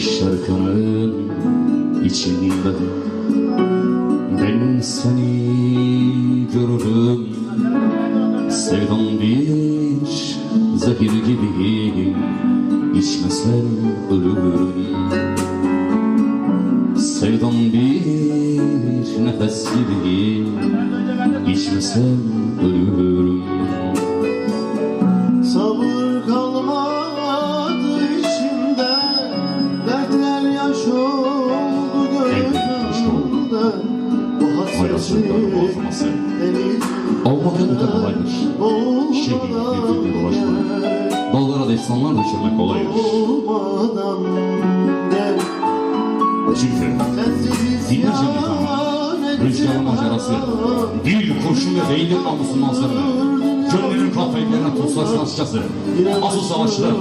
Kışlar kanarın içinde Ben seni gördüm Sevdan bir zehir gibi İçmesen ölürüm. Sevdan bir nefes gibi İçmesen ölürüm Hasreti bozması Almanın öte kolaydır. Şehir olmadan bir dolaşmak Dağlara destanlar düşürmek kolaydır Çünkü Sensiz Dinle isyan Cemil Rüzgarın macerası. Bir kurşunla değildir namusun nazarını Gönlünün kahvelerine tutsarsın açıkçası Asıl savaşçılar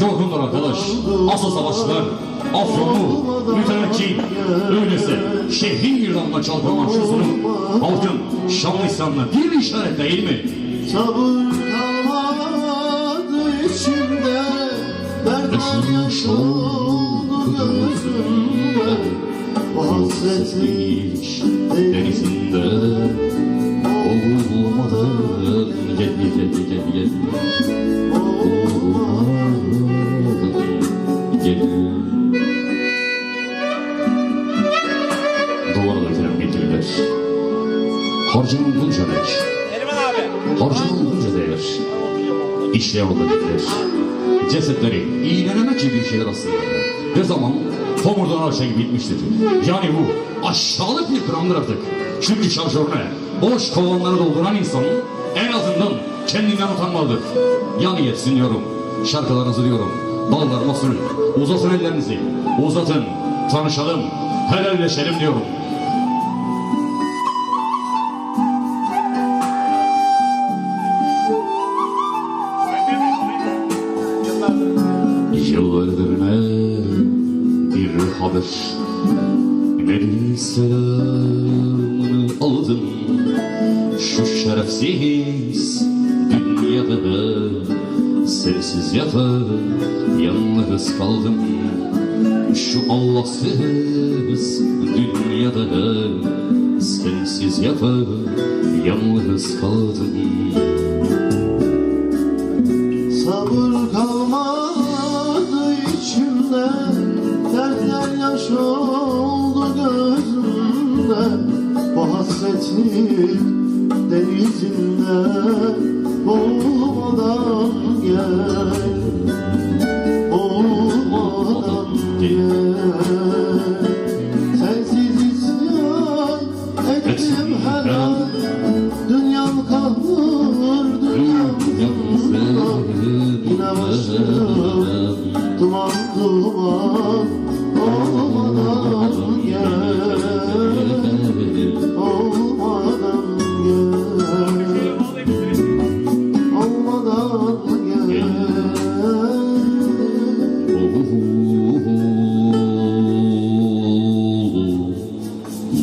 Yorgundur arkadaş Asıl savaşçılar Afyonlu Mütevekkil Öyleyse şehrin çalkalan şu zulüm Halkın şanlı isyanına bir işaret değil mi? Sabır kalmadı içimde Dertler yaş oldu gözümde. Hasreti denizinde Harcanan bunca abi. Harcanan bunca değer. Orada bitirir Cesetleri iğnelemek gibi bir şeyler aslında Ne zaman homurdan her şey bitmiştir. Yani bu aşağılık bir kramdır artık. Çünkü şarjörüne boş kovanları dolduran insan En azından kendinden utanmalıdır. Yani yetsin diyorum. Şarkılarınızı diyorum. Dallarıma sürün. Uzatın ellerinizi. Uzatın. Tanışalım. Helalleşelim diyorum Yıllardır ne bir haber. Bir selamını aldım. Şu şerefsiz dünyada Sensiz yatıp yalnız kaldım. Şu Allahsız dünyada Sensiz yatıp yalnız kaldım. Sabır kalmadı içimde Dertler yaş oldu gözümde. Bu hasretlik denizinde Boğulmadan gel Boğulmadan gel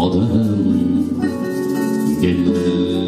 Madem gel